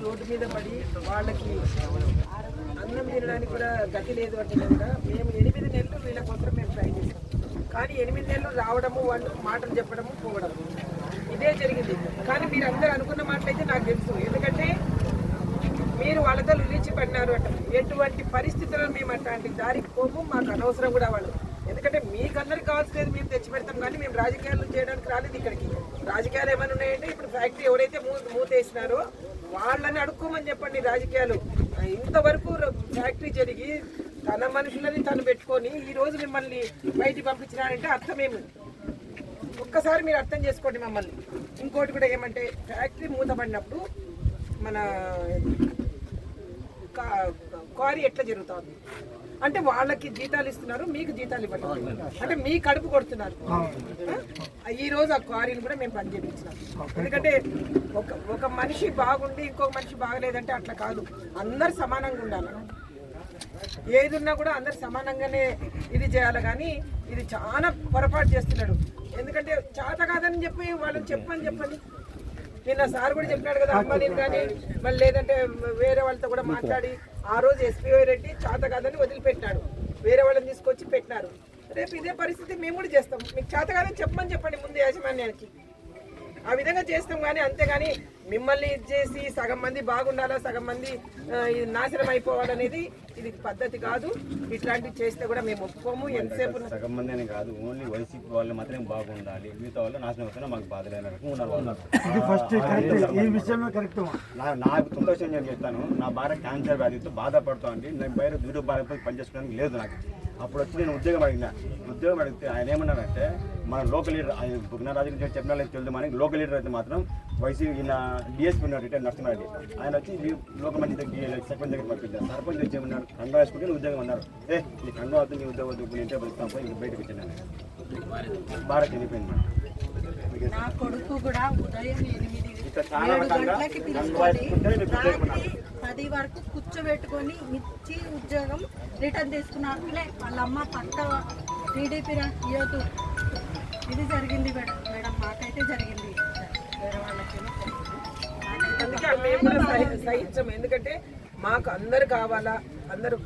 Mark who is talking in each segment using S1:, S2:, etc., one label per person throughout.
S1: Road మీద పడి వాళ్ళకి అన్నం తినడానికి కూడా గతి లేదు అంటే కూడా మేము ఎనిమిది నెలలు వీళ్ళ కోసం మేము ట్రై చేసాం కానీ ఎనిమిది నెలలు రావడము వాళ్ళు మాటలు చెప్పడము పోవడము. ఇదే జరిగింది. కానీ మీరు అందరూ అనుకున్న మాటలైతే నాకు తెలుసు. ఎందుకంటే మీరు వాళ్ళతో లిలిచి పడినారు అంట. ఎటువంటి పరిస్థితుల్లో మేము అట్లాంటి దారికి పోము మాకు అనవసరం కూడా వాళ్ళు. ఎందుకంటే మీకందరికి కావాల్సినది మేము తెచ్చి పెడతాం కానీ మేము రాజకీయాలు చేయడానికి రాలేదు ఇక్కడికి. రాజకీయాలు ఏమైనా ఉన్నాయంటే ఇప్పుడు ఫ్యాక్టరీ ఎవరైతే మూ మూతేసినారో వాళ్ళని అడుక్కోమని చెప్పండి రాజకీయాలు. ఇంతవరకు ఫ్యాక్టరీ జరిగి తన మనుషులని తను పెట్టుకొని ఈ రోజు మిమ్మల్ని బయటికి పంపించినారంటే అర్థమేమి? ఒక్కసారి మీరు అర్థం చేసుకోండి మమ్మల్ని. ఇంకోటి కూడా ఏమంటే ఫ్యాక్టరీ మూతపడినప్పుడు మన కా- క్వారీ ఎట్లా జరుగుతుంది అంటే వాళ్ళకి జీతాలు ఇస్తున్నారు మీకు జీతాలు ఇవ్వడం అంటే మీ కడుపు కొడుతున్నారు. ఈ రోజు ఆ క్వారీని కూడా మేము పని చేయించినాం ఎందుకంటే ఒక ఒక మనిషి బాగుండి ఇంకొక మనిషి బాగలేదంటే అట్లా కాదు. అందరు సమానంగా ఉండాలి. ఏది ఉన్నా కూడా అందరు సమానంగానే ఇది చేయాలి. కానీ ఇది చాలా పొరపాటు చేస్తున్నాడు. ఎందుకంటే చేత కాదని చెప్పి వాళ్ళని చెప్పని చెప్పని. నిన్న సార్ కూడా చెప్పినాడు కదా అమ్మ నేను కానీ మళ్ళీ లేదంటే వేరే వాళ్ళతో కూడా మాట్లాడి ఆ రోజు ఎస్పీఓ రెడ్డి చేత కాదని వదిలిపెట్టినాడు. వేరే వాళ్ళని తీసుకొచ్చి పెట్టినారు. రేపు ఇదే పరిస్థితి మేము కూడా చేస్తాం. మీకు చేత కాదని చెప్పమని చెప్పండి ముందు యాజమాన్యానికి. ఆ విధంగా చేస్తాం కానీ అంతేగాని మిమ్మల్ని ఇది చేసి సగం మంది బాగుండాలా సగం మంది ఇది నాశనం అయిపోవాలనేది ఇది పద్ధతి కాదు ఇట్లాంటివి చేస్తే కూడా మేము ఒప్పుకోము ఎంతసేపు
S2: సగం మంది అని కాదు ఓన్లీ వైసీపీ వాళ్ళు మాత్రమే బాగుండాలి మిగతా వాళ్ళు నాశనం అవుతున్నా మాకు బాధ లేనట్టు ఉన్నారు వాళ్ళు.
S3: ఇది ఫస్ట్ కరెక్ట్ ఈ విషయమే కరెక్ట్
S2: నా- నాకు సంతోషం నేను చెప్తాను నా భార్య క్యాన్సర్ వ్యాధితో బాధపడుతోంది నేను బయట దూర బాధపడి పనిచేసుకోవడానికి లేదు నాకు అప్పుడు వచ్చి నేను ఉద్యోగం అడిగిన. ఉద్యోగం అడిగితే ఆయన ఏమన్నారంటే మన లోకల్ లీడర్ ఆయన బుగ్నారాజు గురించి చెప్పినా లేదు తెలుదు మనకి లోకల్ లీడర్ అయితే మాత్రం వైసీపీ ఈయన డిఎస్పీ ఉన్నారు రిటైర్ నరసింహారెడ్డి ఆయన వచ్చి లోక మంచి దగ్గర సర్పంచ్ దగ్గర పంపించారు. సర్పంచ్ వచ్చి ఏమన్నారు కండ వేసుకుంటే నువ్వు ఉద్యోగం అన్నారు. ఏ నీ కండ వద్దు నీ ఉద్యోగం వద్దు నేను బతుకుతాం పోయి ఇంక బయటకు వచ్చాను భారత్ చనిపోయింది మేడం.
S4: నా కొడుకు కూడా ఉదయం ఎనిమిది గంటలకి పది వరకు కూర్చోబెట్టుకొని ఇచ్చి ఉద్యోగం రిటర్న్ తీసుకున్నారు. లే వాళ్ళ అమ్మ పక్క టీడీపీ ఇవ్వదు ఇది జరిగింది మేడం. మేడం మాకైతే జరిగింది. వేరే వాళ్ళకి
S1: ఎందుకంటే మాకు అందరు కావాలా? అందరూ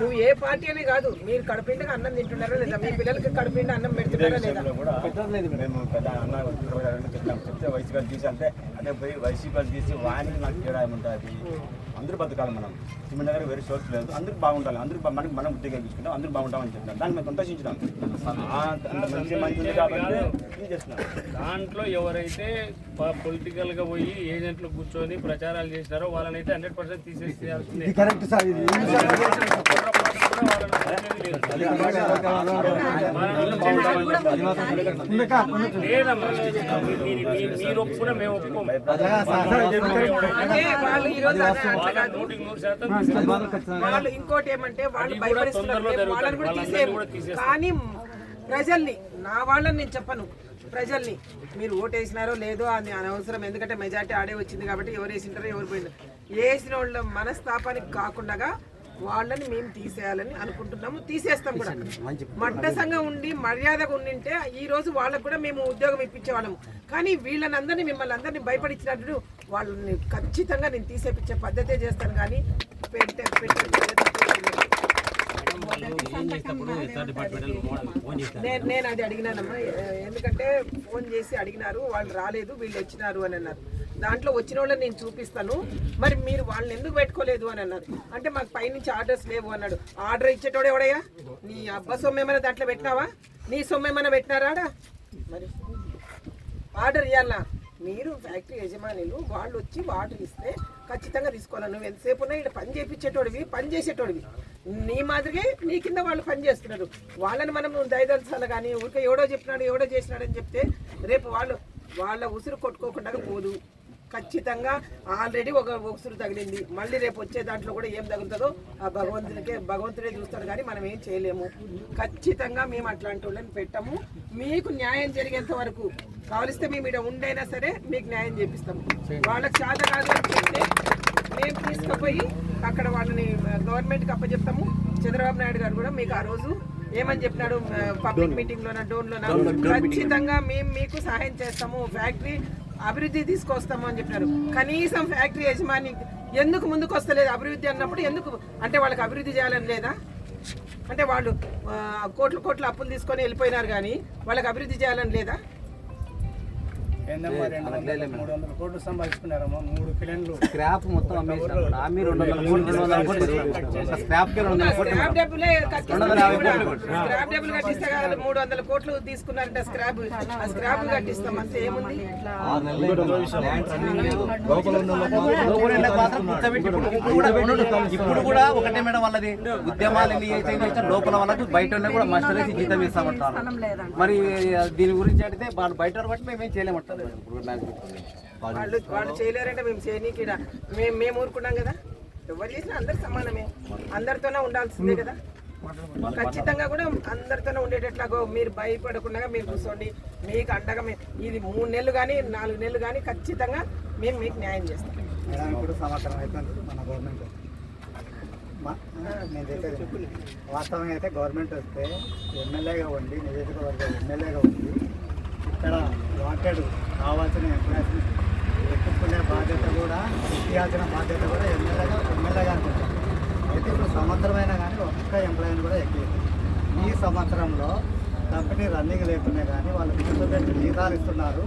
S1: నువ్వు ఏ పార్టీ అనే కాదు. మీరు కడుపుండగా అన్నం తింటున్నారా లేదా? మీ పిల్లలకి కడుపుండి అన్నం పెడుతున్నారా లేదా?
S2: మేము పెద్ద అన్న చెప్తాం. వైసీపీ తీసి అంటే అంటే పోయి వైసీపీ వాళ్ళు తీసి వానికి నాకు తేడా ఏముంటుంది? అందరూ బతకాలి మనం. సిమెంట్ దగ్గర వేరే సోర్స్ లేదు. అందరూ బాగుండాలి. అందరూ బా- మనకి మనం ఉద్యోగం తీసుకుంటాం అందరూ బాగుంటామని చెప్తాం దాన్ని మేము మంచి కాబట్టి ఇది చేస్తున్నాం
S5: దాంట్లో ఎవరైతే పొలిటికల్గా పోయి ఏజెంట్లు కూర్చొని ప్రచారాలు చేసినారో వాళ్ళనైతే హండ్రెడ్ పర్సెంట్ తీసేసేయాల్సిందే.
S3: ఇది కరెక్ట్ సార్?
S5: మీరు- ఒప్పుకున్నా మేము ఒప్పుకోము
S1: వాళ్ళు ఇంకోటి ఏమంటే వాళ్ళు భయపడిస్తున్నారు. వాళ్ళని కూడా. కానీ ప్రజల్ని నా వాళ్ళని నేను చెప్పను. ప్రజల్ని మీరు ఓటేసినారో లేదో అది అనవసరం. ఎందుకంటే మెజార్టీ ఆడే వచ్చింది కాబట్టి ఎవరు వేసింటారో ఎవరు పోయింది వేసిన వాళ్ళ మనస్తాపానికి కాకుండా వాళ్ళని మేము తీసేయాలని అనుకుంటున్నాము. తీసేస్తాం కూడా. మట్టసంగా ఉండి మర్యాదగా ఉండింటే ఈ రోజు వాళ్ళకు కూడా మేము ఉద్యోగం ఇప్పించే వాళ్ళము కానీ వీళ్ళని అందరినీ మిమ్మల్ని అందరినీ భయపడించినట్టు వాళ్ళని ఖచ్చితంగా నేను తీసేపించే పద్ధతే చేస్తాను. కానీ పెట్టే పెట్టే నేను నేను అది అడిగినానమ్మా. ఎందుకంటే ఫోన్ చేసి అడిగినారు వాళ్ళు రాలేదు వీళ్ళు వచ్చినారు అని అన్నారు. దాంట్లో వచ్చిన వాళ్ళని నేను చూపిస్తాను. మరి మీరు వాళ్ళని ఎందుకు పెట్టుకోలేదు అని అన్నారు. అంటే మాకు పైనుంచి ఆర్డర్స్ లేవు అన్నాడు. ఆర్డర్ ఇచ్చేటోడు ఎవడయ్యా? నీ అబ్బ సొమ్ము ఏమైనా దాంట్లో పెట్టినావా? నీ సొమ్ము ఏమైనా పెట్టినారా ఆడ? మరి ఆర్డర్ ఇవ్వాలా మీరు ఫ్యాక్టరీ యజమానులు వాళ్ళు వచ్చి ఆర్డర్ ఇస్తే ఖచ్చితంగా తీసుకోవాలి? నువ్వు ఎంతసేపు ఉన్నా ఇక్కడ పని చేయించేటోడివి పని చేసేటోడివి. నీ మాదిరిగా నీ కింద వాళ్ళు పని చేస్తున్నారు. వాళ్ళని మనం దయదలచాలి కానీ ఊరికే ఎవడో చెప్పినాడు ఎవడో చేసినాడు అని చెప్తే రేపు వాళ్ళు వాళ్ళ ఉసురు కొట్టుకోకుండా పోదు. ఖచ్చితంగా ఆల్రెడీ ఒక ఉసురు తగిలింది. మళ్ళీ రేపు వచ్చే దాంట్లో కూడా ఏం తగులుతుందో ఆ భగవంతుడికే భగవంతుడే చూస్తాడు కానీ మనం ఏం చేయలేము. ఖచ్చితంగా మేము అట్లాంటి వాళ్ళని పెట్టాము. మీకు న్యాయం జరిగేంత వరకు కావలిస్తే మేము ఇక్కడ ఉండైనా సరే మీకు న్యాయం చేపిస్తాము. వాళ్ళకి చేత కాదు మేము తీసుకుపోయి అక్కడ వాళ్ళని గవర్నమెంట్కి అప్పచెప్తాము చంద్రబాబు నాయుడు గారు కూడా మీకు ఆ రోజు ఏమని చెప్పినాడు పబ్లిక్ మీటింగ్ లోన డోన్ లోన? ఖచ్చితంగా మేము మీకు సహాయం చేస్తాము ఫ్యాక్టరీ అభివృద్ధి తీసుకొస్తాము అని చెప్పినారు. కనీసం ఫ్యాక్టరీ యజమాని ఎందుకు ముందుకు వస్తలేదు అభివృద్ధి అన్నప్పుడు ఎందుకు అంటే వాళ్ళకి అభివృద్ధి చేయాలని లేదా? అంటే వాళ్ళు కోట్లు కోట్లు అప్పులు తీసుకొని వెళ్ళిపోయినారు కానీ వాళ్ళకి అభివృద్ధి చేయాలని లేదా?
S6: మూడు. వందల కోట్లు సంపాదించుకున్నారమ్మా మూడు కిలోలు
S7: స్క్రాప్ మొత్తం రెండు వందల కోట్లు రెండు వందల కోట్లు ఒక స్క్రాప్కి రెండు వందల కోట్లు
S1: స్క్రాప్ డబ్బులే కట్టిస్తాం స్క్రాప్ డబ్బులు కట్టిస్తే కదా మూడు వందల కోట్లు తీసుకున్నారంటే స్క్రాప్ ఆ స్క్రాప్ కట్టిస్తాం అంతే ఏముంది?
S7: ఇప్పుడు కూడా ఇప్పుడు కూడా ఒకటే మేడం వాళ్ళది. ఉద్యమాలు ఎన్ని అయితే చేసినా లోపల వాళ్ళకు బయట ఉన్న కూడా మాస్టర్ వేసి జీతం ఇస్తామంటారు. మరి దీని గురించి అడిగితే వాళ్ళు బయట బట్టి మేమేం చేయలేమంటారు.
S1: వాళ్ళు వాళ్ళు చేయలేరంటే మేము చేయనీకి మేము మేము ఊరుకున్నాం కదా. ఎవరు చేసినా అందరు సమానమే. అందరితోనే ఉండాల్సిందే కదా. ఖచ్చితంగా కూడా అందరితోనే ఉండేటట్లాగో మీరు భయపడకుండా మీరు కూర్చోండి. మీకు అండగా ఇది మూడు నెలలు కానీ నాలుగు నెలలు కానీ ఖచ్చితంగా మేము మీకు న్యాయం చేస్తాం.
S3: ఇప్పుడు సంవత్సరం అవుతుంది మన గవర్నమెంట్. నేను చెప్పేది వాస్తవంగా అయితే గవర్నమెంట్ వస్తే ఎమ్మెల్యేగా ఉండి నియోజకవర్గ ఎమ్మెల్యేగా ఉండి ఇక్కడ వాంటెడ్ కావాల్సిన ఎంప్లాయీస్ని ఎక్కించుకునే బాధ్యత కూడా ఇవ్వాల్సిన బాధ్యత కూడా ఎమ్మెల్యేగా ఎమ్మెల్యేగా అనుకుంటాం. అయితే ఇప్పుడు సంవత్సరం అయినా కానీ ఒక్క ఎంప్లాయీని కూడా ఎక్కింది ఈ సంవత్సరంలో కంపెనీ రన్నింగ్ లేకునే కానీ వాళ్ళు కూర్చోబెట్టి జీతాలు ఇస్తున్నారు.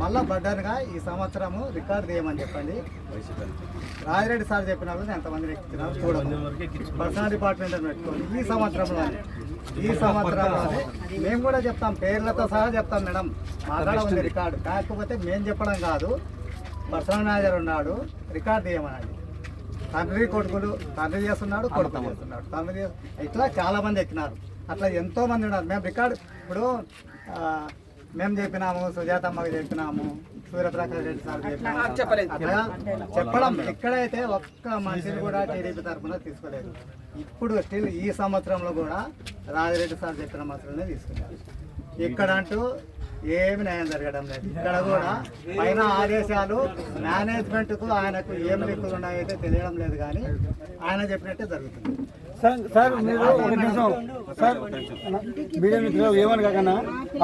S3: మళ్ళా బడ్డన్గా ఈ సంవత్సరము రికార్డ్ చేయమని చెప్పండి. రాజిరెడ్డి సార్ చెప్పినప్పుడు ఎంతమంది ఎక్కించినారు చూడండి పర్సనల్ డిపార్ట్మెంట్ పెట్టుకోండి ఈ సంవత్సరంలో ఈ సంవత్సరంలోనే మేము కూడా చెప్తాం పేర్లతో సహా చెప్తాం మేడం. మాట్లాడ ఉంది రికార్డు. కాకపోతే మేము చెప్పడం కాదు పర్సనల్ మేనేజర్ ఉన్నాడు రికార్డ్ చేయమనండి తండ్రి కొడుకులు తండ్రి చేస్తున్నాడు కొడుకు చేస్తున్నాడు. తండ్రి ఇట్లా చాలా మంది ఎక్కినారు. అట్లా ఎంతో మంది ఉన్నారు. మేము రికార్డు ఇప్పుడు మేము చెప్పినాము సుజాతమ్మకి చెప్పినాము సూర్యప్రకాష్ రెడ్డి సార్. అట్లా చెప్పడం ఎక్కడైతే ఒక్క మనిషిని కూడా టీడీపీ తరఫున తీసుకోలేదు. ఇప్పుడు స్టిల్ ఈ సంవత్సరంలో కూడా రాజిరెడ్డి సార్ చెప్పిన మాత్రమే తీసుకున్నారు ఇక్కడ అంటూ ఏమి న్యాయం జరగడం లేదు. ఇక్కడ కూడా పైన ఆదేశాలు మేనేజ్మెంట్కు ఆయనకు ఏం లెక్కలు అయితే తెలియడం లేదు కానీ ఆయన చెప్పినట్టే జరుగుతుంది.
S8: సార్ సార్ మీరు ఒక నిమిషం. సార్ మీడియా మిత్రులు ఏమని కాకన్నా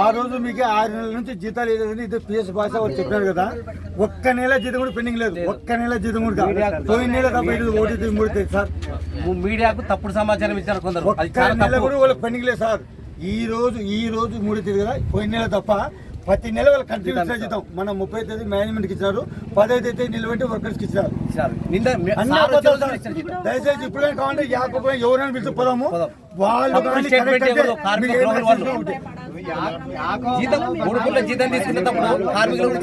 S8: ఆ రోజు మీకు ఆరు నెలల నుంచి జీతాలు లేదని ఇది పిఎస్ భాష వాళ్ళు చెప్పారు కదా. ఒక్క నెల జీతం కూడా పెండింగ్ లేదు. ఒక్క నెల జీతం కూడా. పోయిన నెల తప్ప ఇది ఒకటి మూడు తేదీ సార్
S7: మీడియాకు తప్పుడు సమాచారం ఇచ్చారు కొందరు.
S8: ఒక్క నెల కూడా వాళ్ళకి పెండింగ్ లేదు సార్. ఈ రోజు ఈ రోజు మూడు తేదీ కదా పోయిన నెల తప్ప ప్రతి నెల వాళ్ళు కంటిన్యూ జీతం మనం ముప్పై తేదీ మేనేజ్మెంట్కి ఇచ్చారు పదహైదు తేదీ నిలబెట్టి వర్కర్స్కి
S7: జీతం.
S8: దయచేసి ఇప్పుడే కావాలంటే యాకపోతే ఎవరైనా పిలిచి పోదాము. వాళ్ళు.
S7: జీతం మూడు పూట్ల జీతం కార్మికులు కూడా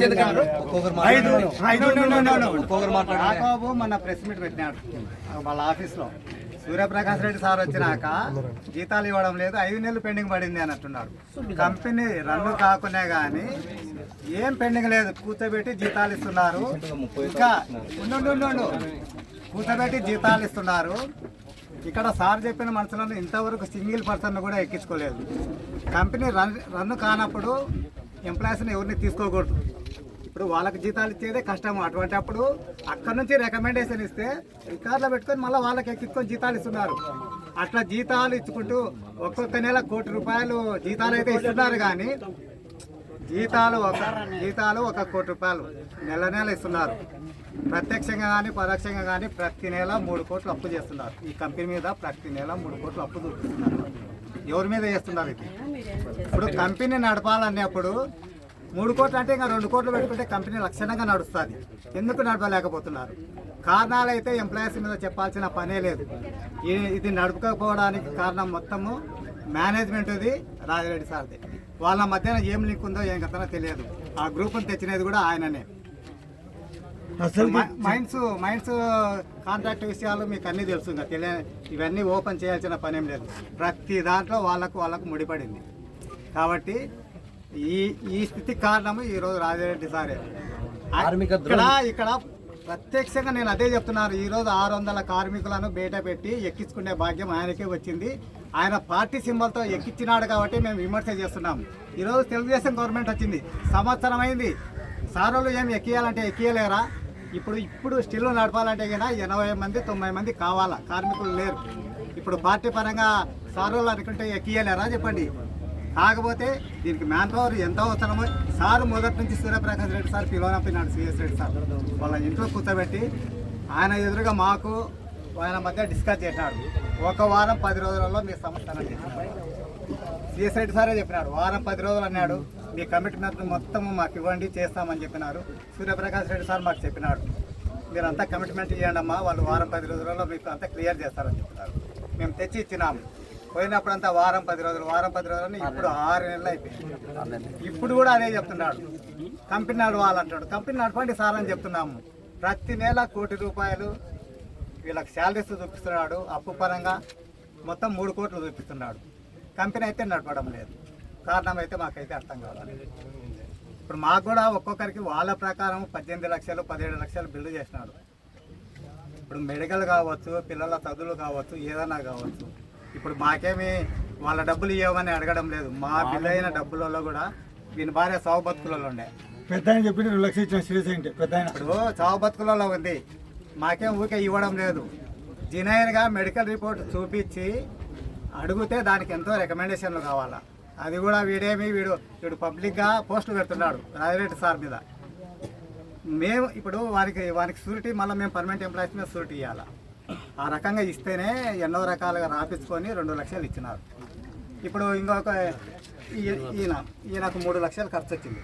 S3: మన ప్రెస్ మీట్ పెట్టినాడు. వాళ్ళ ఆఫీస్లో సూర్యప్రకాష్ రెడ్డి సార్ వచ్చినాక జీతాలు ఇవ్వడం లేదు ఐదు నెలలు పెండింగ్ పడింది అని అంటున్నాడు కంపెనీ రన్ను కాకునే కానీ ఏం పెండింగ్ లేదు కూర్చోబెట్టి జీతాలు ఇస్తున్నారు. ఇంకా ఉండు, కూర్చోబెట్టి జీతాలు ఇస్తున్నారు. ఇక్కడ సార్ చెప్పిన మనుషులను ఇంతవరకు సింగిల్ పర్సన్ కూడా ఎక్కించుకోలేదు. కంపెనీ రన్ రన్ను కానప్పుడు ఎంప్లాయీస్ని ఎవరిని తీసుకోకూడదు. ఇప్పుడు వాళ్ళకి జీతాలు ఇచ్చేదే కష్టం అటువంటి అప్పుడు అక్కడ నుంచి రికమెండేషన్ ఇస్తే రికార్డులో పెట్టుకొని మళ్ళీ వాళ్ళకి ఎక్కించుకొని జీతాలు ఇస్తున్నారు. అట్లా జీతాలు ఇచ్చుకుంటూ ఒక్కొక్క నెల కోటి రూపాయలు జీతాలు అయితే ఇస్తున్నారు కానీ జీతాలు ఒక జీతాలు ఒక కోటి రూపాయలు నెల నెల ఇస్తున్నారు. ప్రత్యక్షంగా కానీ పరోక్షంగా కానీ ప్రతి నెల మూడు కోట్లు అప్పు చేస్తున్నారు. ఈ కంపెనీ మీద ప్రతి నెల మూడు కోట్లు అప్పు చూపిస్తున్నారు. ఎవరి మీద చేస్తున్నారు ఇది? ఇప్పుడు కంపెనీ నడపాలన్నప్పుడు మూడు కోట్లు అంటే ఇంకా రెండు కోట్లు పెట్టుకుంటే కంపెనీ లక్షణంగా నడుస్తుంది. ఎందుకు నడపలేకపోతున్నారు? కారణాలు అయితే ఎంప్లాయీస్ మీద చెప్పాల్సిన పనే లేదు. ఇది నడుపుకోకపోవడానికి కారణం మొత్తము మేనేజ్మెంట్ది రాజిరెడ్డి సార్ది. వాళ్ళ మధ్యన ఏం లింక్ ఉందో ఏం కథనో తెలియదు. ఆ గ్రూప్ని తెచ్చినది కూడా ఆయననే.
S8: అసలు
S3: మ- మైండ్స్ మైండ్స్ కాంట్రాక్ట్ విషయాలు మీకు అన్నీ తెలుసు ఇంకా. తెలియ ఇవన్నీ ఓపెన్ చేయాల్సిన పని లేదు. ప్రతి దాంట్లో వాళ్ళకు వాళ్ళకు ముడిపడింది. కాబట్టి ఈ ఈ స్థితికి కారణము ఈరోజు రాజారెడ్డి సారే. ఇక్కడ ఇక్కడ ప్రత్యక్షంగా నేను అదే చెప్తున్నాను. ఈరోజు ఆరు వందల కార్మికులను బయట పెట్టి ఎక్కించుకునే భాగ్యం ఆయనకే వచ్చింది. ఆయన పార్టీ సింబల్తో ఎక్కించినాడు కాబట్టి మేము విమర్శ చేస్తున్నాం. ఈరోజు తెలుగుదేశం గవర్నమెంట్ వచ్చింది. సంవత్సరం అయింది. సారోలు ఏమి ఎక్కియాలంటే ఎక్కియలేరా? ఇప్పుడు ఇప్పుడు స్టిల్ నడపాలంటే కన్నా ఎనభై మంది తొంభై మంది కావాలా? కార్మికులు లేరు. ఇప్పుడు పార్టీ పరంగా సారోలు అనుకుంటే ఎక్కియలేరా? చెప్పండి. కాకపోతే దీనికి మ్యాన్ పవర్ ఎంత అవసరమో సార్ మొదటి నుంచి సూర్యప్రకాష్ రెడ్డి సార్ పిలవనప్పినాడు సిఎస్ రెడ్డి సార్. వాళ్ళ ఇంట్లో కూర్చోబెట్టి ఆయన ఎదురుగా మాకు ఆయన మధ్య డిస్కస్ చేసినాడు. ఒక వారం పది రోజులలో మీ సంస్థానం సిఎస్ రెడ్డి సారే చెప్పినాడు. వారం పది రోజులు అన్నాడు. మీ కమిట్మెంట్ మొత్తం మాకు ఇవ్వండి చేస్తామని చెప్పినారు. సూర్యప్రకాష్ రెడ్డి సార్ మాకు చెప్పినాడు. మీరంతా కమిట్మెంట్ ఇవ్వండి అమ్మా వాళ్ళు వారం పది రోజులలో మీకు అంతా క్లియర్ చేస్తారని చెప్పినారు. మేము తెచ్చి ఇచ్చినాము. పోయినప్పుడంతా వారం పది రోజులు వారం పది రోజులు ఇప్పుడు ఆరు నెలలు అయిపోయింది. ఇప్పుడు కూడా అదే చెప్తున్నాడు. కంపెనీ నడవాలంటాడు కంపెనీ నడపండి సార్ అని చెప్తున్నాము. ప్రతి నెల కోటి రూపాయలు వీళ్ళకి శాలరీస్ చూపిస్తున్నాడు అప్పు పరంగా మొత్తం మూడు కోట్లు చూపిస్తున్నాడు. కంపెనీ అయితే నడపడం లేదు. కారణం అయితే మాకైతే అర్థం కావాలి. ఇప్పుడు మాకు కూడా ఒక్కొక్కరికి వాళ్ళ ప్రకారం పద్దెనిమిది లక్షలు పదిహేడు లక్షలు బిల్లు చేసినాడు. ఇప్పుడు మెడికల్ కావచ్చు పిల్లల చదువులు కావచ్చు ఏదైనా కావచ్చు. ఇప్పుడు మాకేమి వాళ్ళ డబ్బులు ఇవ్వమని అడగడం లేదు. మా బిల్లు అయిన డబ్బులలో కూడా వీని భార్య సాగు బతుకులలో ఉండే.
S8: పెద్ద ఆయన చెప్పి రెండు లక్షలు ఇచ్చిన సీరియస్ ఏంటి పెద్ద ఆయన
S3: ఇప్పుడు చావు బతుకులలో ఉంది. మాకేం ఊకే ఇవ్వడం లేదు. జినైన్గా మెడికల్ రిపోర్ట్ చూపించి అడిగితే దానికి ఎంతో రికమెండేషన్లు కావాలా. అది కూడా వీడేమి వీడు వీడు పబ్లిక్గా పోస్టులు పెడుతున్నాడు రాజిరెడ్డి సార్ మీద. మేము ఇప్పుడు వారికి వారికి షూరిటీ మళ్ళీ మేము పర్మనెంట్ ఎంప్లాయీస్ మీద షూరిటీ ఇవ్వాలా ఆ రకంగా ఇస్తేనే ఎన్నో రకాలుగా రాపించుకొని రెండు లక్షలు ఇచ్చినారు. ఇప్పుడు ఇంకొక ఈ- ఈయన ఈయనకు మూడు లక్షలు ఖర్చు వచ్చింది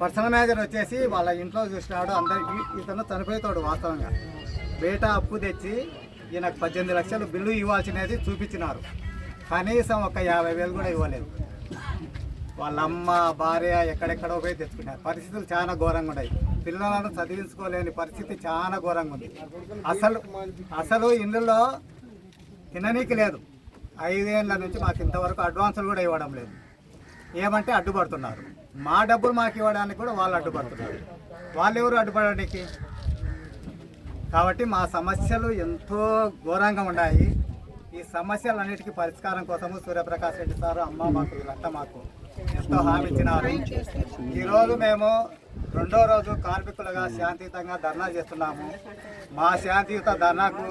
S3: పర్సనల్ మేనేజర్ వచ్చేసి వాళ్ళ ఇంట్లో చూసినాడు అందరికి ఇతను చనిపోయేతాడు వాస్తవంగా. బయట అప్పు తెచ్చి ఈయనకు పద్దెనిమిది లక్షలు బిల్లు ఇవ్వాల్సినది చూపించినారు. కనీసం ఒక యాభై వేలు కూడా ఇవ్వలేదు. వాళ్ళ అమ్మ భార్య ఎక్కడెక్కడో పోయి తెచ్చుకున్నారు. పరిస్థితులు చాలా ఘోరంగా ఉన్నాయి. పిల్లలను చదివించుకోలేని పరిస్థితి చాలా ఘోరంగా ఉంది. అసలు అసలు ఇందులో తిననీకి లేదు. ఐదేళ్ళ నుంచి మాకు ఇంతవరకు అడ్వాన్సులు కూడా ఇవ్వడం లేదు. ఏమంటే అడ్డుపడుతున్నారు. మా డబ్బులు మాకు ఇవ్వడానికి కూడా వాళ్ళు అడ్డుపడుతున్నారు. వాళ్ళు ఎవరు అడ్డుపడడానికి? కాబట్టి మా సమస్యలు ఎంతో ఘోరంగా ఉన్నాయి. ఈ సమస్యలన్నిటికీ పరిష్కారం కోసము సూర్యప్రకాష్ రెడ్డి సారు అమ్మ మాకు వీళ్ళంతా మాకు ఎంతో హామీ ఇచ్చినారు. ఈరోజు మేము రెండో రోజు కార్మికులుగా శాంతియుతంగా ధర్నా చేస్తున్నాము. మా శాంతియుత ధర్నాకు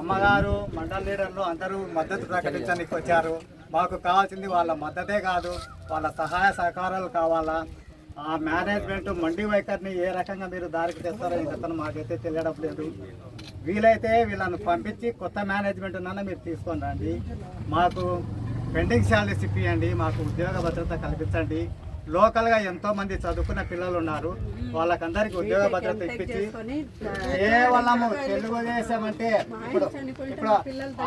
S3: అమ్మగారు మండల లీడర్లు అందరూ మద్దతు ప్రకటించడానికి వచ్చారు. మాకు కావాల్సింది వాళ్ళ మద్దతే కాదు వాళ్ళ సహాయ సహకారాలు కావాలా. ఆ మేనేజ్మెంట్ మండి వైఖరిని ఏ రకంగా మీరు దారికి తెస్తారో ఇంకతను మాకైతే తెలియడం లేదు. వీలైతే వీళ్ళని పంపించి కొత్త మేనేజ్మెంట్ ఉన్న మీరు తీసుకొని రండి. మాకు పెండింగ్ శాలరీస్ ఇప్పియండి మాకు ఉద్యోగ భద్రత కల్పించండి. లోకల్గా ఎంతో మంది చదువుకున్న పిల్లలు ఉన్నారు. వాళ్ళకందరికీ ఉద్యోగ భద్రత ఇప్పించి కేవలము తెలుగుదేశం అంటే ఇప్పుడు ఇప్పుడు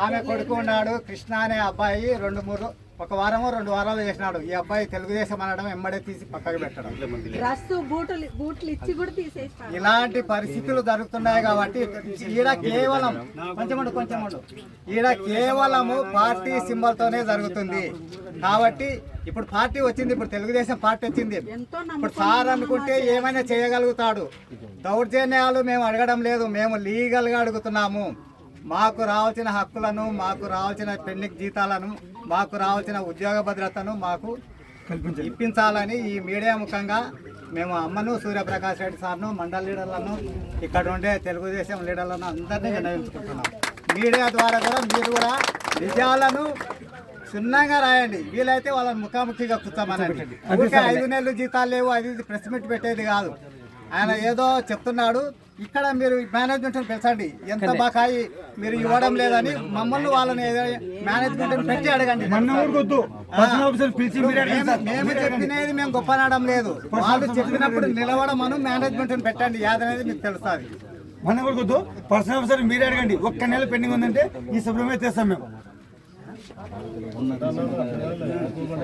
S3: ఆమె కొడుకు ఉన్నాడు కృష్ణ అనే అబ్బాయి రెండు మూడు ఒక వారము రెండు వారాలు చేసినాడు. ఈ అబ్బాయి తెలుగుదేశం అనడం ఎంబడే తీసి పక్కకు పెట్టడం. ఇలాంటి పరిస్థితులు జరుగుతున్నాయి కాబట్టి ఈడ కేవలం కొంచెం కొంచెం. ఈడ కేవలము పార్టీ సింబల్ తోనే జరుగుతుంది. కాబట్టి ఇప్పుడు పార్టీ వచ్చింది ఇప్పుడు తెలుగుదేశం పార్టీ వచ్చింది. ఇప్పుడు సార్ అనుకుంటే ఏమైనా చేయగలుగుతాడు. దౌర్జన్యాలు మేము అడగడం లేదు. మేము లీగల్గా అడుగుతున్నాము. మాకు రావాల్సిన హక్కులను మాకు రావాల్సిన పెండింగ్ జీతాలను మాకు రావాల్సిన ఉద్యోగ భద్రతను మాకు ఇప్పించాలని ఈ మీడియా ముఖంగా మేము అమ్మను సూర్యప్రకాష్ రెడ్డి సార్ను మండల లీడర్లను ఇక్కడ ఉండే తెలుగుదేశం లీడర్లను అందరినీ వినవించుకుంటున్నాం. మీడియా ద్వారా కూడా మీరు కూడా నిజాలను క్షుణ్ణంగా రాయండి. వీలైతే వాళ్ళని ముఖాముఖిగా కూర్చోమనండి. ఊరికే ఐదు నెలలు జీతాలు లేవు అది ప్రెస్ మీట్ పెట్టేది కాదు. ఆయన ఏదో చెప్తున్నాడు ఇక్కడ మీరు మేనేజ్మెంట్ పెంచండి. ఎంత బకాయి మీరు ఇవ్వడం లేదని మమ్మల్ని వాళ్ళని మేనేజ్మెంట్ పెట్టి అడగండి.
S8: మన ఊరికొద్దు. పర్సనల్ ఆఫీసర్ పిలిచి మీరే అడగండి సార్.
S3: మేము చెప్పినది మేము గొప్ప అనడం లేదు. వాళ్ళు చెప్పినప్పుడు నిలవడమను మేనేజ్మెంట్ పెట్టండి. యాదనేది మీకు తెలుస్తుంది.
S8: మన ఊరికొద్దు. పర్సనల్ ఆఫీసర్ మీరే అడగండి. ఒక్క నెల పెండింగ్ ఉందంటే ఈ సభ్యమే తెస్తాం మేము.